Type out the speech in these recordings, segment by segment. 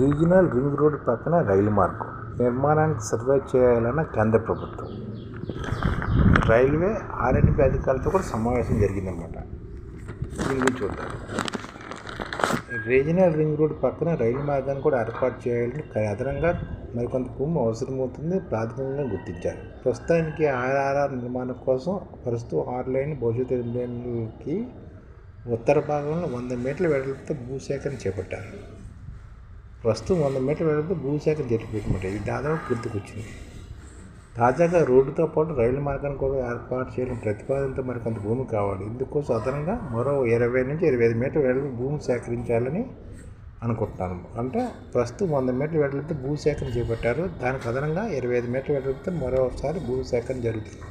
Regional ring road పక్కన రైలు మార్గం. నిర్మాణానికి సర్వే చేయాలన్న కేంద్ర ప్రభుత్వం. రైల్వే ఆర్ఎండ్బి అధికారులతో కూడా సమావేశం జరిగిందన్నమాట. దీని గురించి చూద్దాం. రీజనల్ రింగ్ రోడ్ పక్కన రైలు మార్గాన్ని కూడా ఏర్పాటు చేయాలని అదనంగా మరికొంత భూమి అవసరమవుతుంది ప్రాథమికంగా గుర్తించారు. ప్రస్తుతానికి ఆర్ఆర్ఆర్ నిర్మాణం కోసం ప్రస్తుతం ఆరు లైన్ భవిష్యత్ లైన్కి ఉత్తర భాగంలో వంద మీటర్ల వెడల్పుతో భూసేకరణ చేపట్టారు. ప్రస్తుతం వంద మీటర్ల వెడల్పుతో భూసేకరణ జరిపినమాట ఇది దాదాపు గుర్తుకొచ్చింది. తాజాగా రోడ్డుతో పాటు రైలు మార్గాన్ని కూడా ఏర్పాటు చేయడం ప్రతిపాదనతో మరికొంత భూమి కావాలి. ఇందుకోసం అదనంగా మరో ఇరవై నుంచి ఇరవై ఐదు మీటర్ల వెడల్పు భూమి సేకరించాలని అనుకుంటున్నాను. అంటే ప్రస్తుతం వంద మీటర్ల వెడల్పుతో భూ సేకరణ చేపట్టారు. దానికి అదనంగా ఇరవై ఐదు మీటర్ల వెడల్పుతో మరోసారి భూ సేకరణ జరుగుతుంది.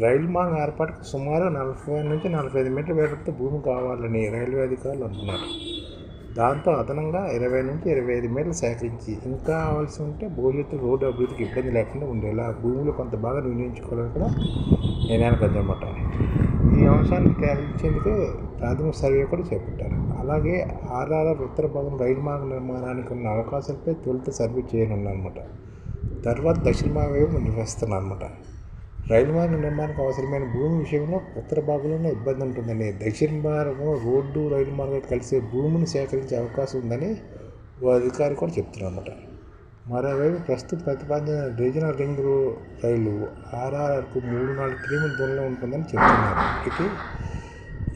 రైలు మార్గం ఏర్పాటుకు సుమారు నలభై నుంచి నలభై ఐదు మీటర్ల వెడల్పుతో భూమి కావాలని రైల్వే అధికారులు అంటున్నారు. దాంతో అదనంగా ఇరవై నుంచి ఇరవై ఐదు మీటర్లు సేకరించి ఇంకా కావాల్సి ఉంటే భవిష్యత్తు రోడ్డు అభివృద్ధికి ఇబ్బంది లేకుండా ఉండేలా భూములు కొంత బాగా వినియోగించుకోవాలని కూడా నిర్ణయానికి వచ్చామన్నమాట ఈ అంశాన్ని తేల్చేందుకు ప్రాథమిక సర్వే కూడా చేపట్టారు. అలాగే ఆర్ఆర్ఆర్ ఉత్తర భాగం రైలు మార్గం నిర్మాణానికి ఉన్న అవకాశాలపై తొలుత సర్వే చేయనున్నారన్నమాట. తర్వాత దక్షిణ భాగం వైపు అనమాట రైలు మార్గం నిర్మాణానికి అవసరమైన భూమి విషయంలో ఉత్తర భాగంలోనే ఇబ్బంది ఉంటుందని దక్షిణ భాగం రోడ్డు రైలు మార్గాలు కలిసే భూమిని సేకరించే అవకాశం ఉందని ఓ అధికారి కూడా చెప్తున్నారు మరోవైపు ప్రస్తుతం ప్రతిపాదన రీజనల్ రింగ్ రైలు ఆర్ఆర్ఆర్కు మూడు నాలుగు కిలోమీటర్ దూరంలో ఉంటుందని చెప్తున్నారు. ఇది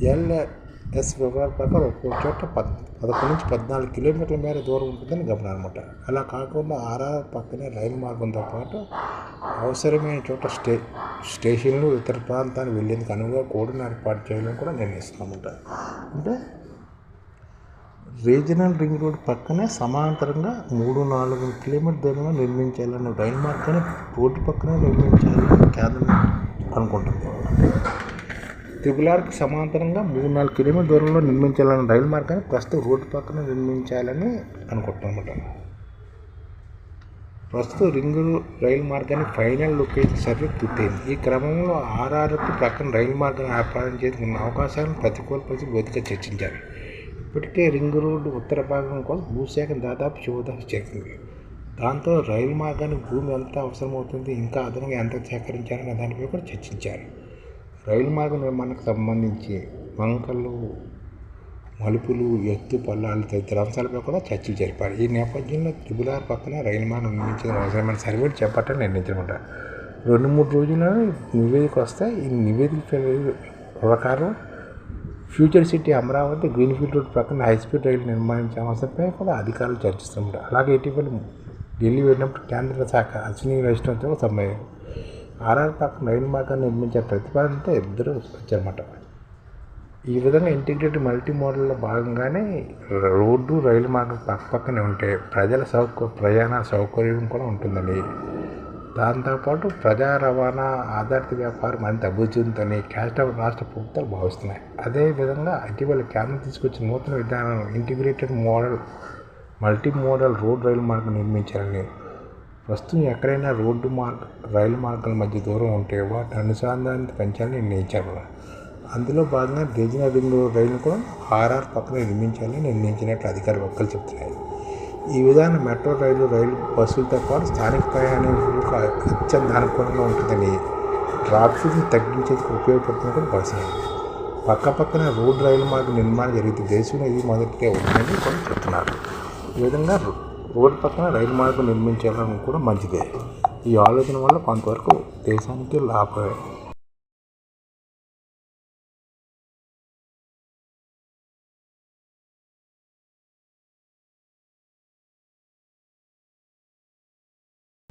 ఎల్ఎస్ వివరాల ప్రకారం ఒక్కో చోట పద్ పదకొండు నుంచి పద్నాలుగు కిలోమీటర్ల మేర దూరం ఉంటుందని గమనాలన్నమాట అలా కాకుండా ఆర్ఆర్ పక్కనే రైలు మార్గంతో పాటు అవసరమైన చోట స్టే స్టేషన్లు ఇతర ప్రాంతానికి వెళ్ళేందుకు అనువుగా కూడా ఏర్పాటు చేయాలని కూడా నిర్ణయిస్తున్నామన్నమాట అంటే రీజనల్ రింగ్ రోడ్ పక్కనే సమాంతరంగా మూడు నాలుగు కిలోమీటర్ దూరంలో నిర్మించాలని రైలు మార్గాన్ని రోడ్డు పక్కనే నిర్మించాలని కేంద్రం అనుకుంటుంది. అంటే ట్రిపుల్ సమాంతరంగా మూడు నాలుగు కిలోమీటర్ దూరంలో నిర్మించాలని రైలు మార్గాన్ని ప్రస్తుతం రోడ్డు పక్కన నిర్మించాలని అనుకుంటున్నమాట. ప్రస్తుతం రింగ్ రైలు మార్గాన్ని ఫైనల్ లొకేషన్ సర్వే పూర్తయింది. ఈ క్రమంలో ఆర్ఆర్కు ప్రక్కన రైలు మార్గాన్ని ఏర్పాటు ఉన్న అవకాశాలను ప్రతికూల పరిస్థితి వేదిక చర్చించారు. ఇప్పటికే రింగ్ రోడ్డు ఉత్తర భాగం కోసం భూసేకరణ దాదాపు చివరి చేసింది. దాంతో రైలు మార్గానికి భూమి ఎంత అవసరమవుతుంది ఇంకా అదనంగా ఎంత సేకరించారనే దానిపై కూడా చర్చించారు. రైలు మార్గం నిర్మాణానికి సంబంధించి వంకలు మలుపులు ఎత్తు పల్లాలు తదితర అంశాలపై కూడా చర్చలు జరిపారు. ఈ నేపథ్యంలో త్రిబులార్ పక్కన రైలు మార్గం నిర్మించిన అవసరమైన సర్వేలు చేపట్టాలని నిర్ణయించుకుంటారు రెండు మూడు రోజుల్లో నివేదిక వస్తే ఈ నివేదిక ప్రకారం future city Amaravati greenfield road ప్రక్కన హైస్పీడ్ రైలు నిర్మాణించే అవసరంపై కూడా అధికారులు చర్చిస్తుంటారు. అలాగే ఇటీవల ఢిల్లీ వెళ్ళినప్పుడు కేంద్ర శాఖ అశ్విని వైష్ణవ్తో సమయం ఆర్ఆర్ పక్కన రైలు మార్గాన్ని నిర్మించే ప్రతిపాదనతో ఇద్దరు వచ్చారన్నమాట. ఈ విధంగా ఇంటిగ్రేటెడ్ మల్టీ మోడల్లో భాగంగానే రోడ్డు రైలు మార్గం పక్క పక్కనే ఉంటే ప్రజల సౌక ప్రయాణ సౌకర్యం కూడా ఉంటుందని. దాంతోపాటు ప్రజా రవాణా ఆధారిత వ్యాపారం మరింత అభివృద్ధి చెందుతుందని కేంద్ర రాష్ట్ర ప్రభుత్వాలు భావిస్తున్నాయి. అదేవిధంగా ఇటీవల కేంద్రం తీసుకొచ్చిన నూతన విధానం integrated model multi model road rail మార్గం నిర్మించాలని. ప్రస్తుతం ఎక్కడైనా రోడ్డు మార్గ రైలు మార్గాల మధ్య దూరం ఉంటే వాటి అనుసంధానం పెంచాలని నిర్ణయించారు. అందులో భాగంగా రీజనల్ రింగ్ రోడ్ రైలును కూడా ఆర్ఆర్ పక్కన నిర్మించాలని నిర్ణయించినట్లు అధికారి వక్కలు చెబుతున్నాయి ఈ విధానం మెట్రో రైలు రైలు బస్సులతో పాటు స్థానిక ప్రయాణికులకు అత్యంత అనుకూలంగా ఉంటుందని ట్రాఫిక్ని తగ్గించేందుకు ఉపయోగపడుతుందని కూడా భావిస్తున్నారు. పక్క పక్కన రోడ్ రైలు మార్గం నిర్మాణం జరిగితే దేశంలో ఇది మొదటిగా ఉంటుందని కూడా చెప్తున్నారు. ఈ విధంగా రోడ్డు పక్కన రైలు మార్గం నిర్మించాలని కూడా మంచిదే. ఈ ఆలోచన వల్ల కొంతవరకు దేశానికి లాభ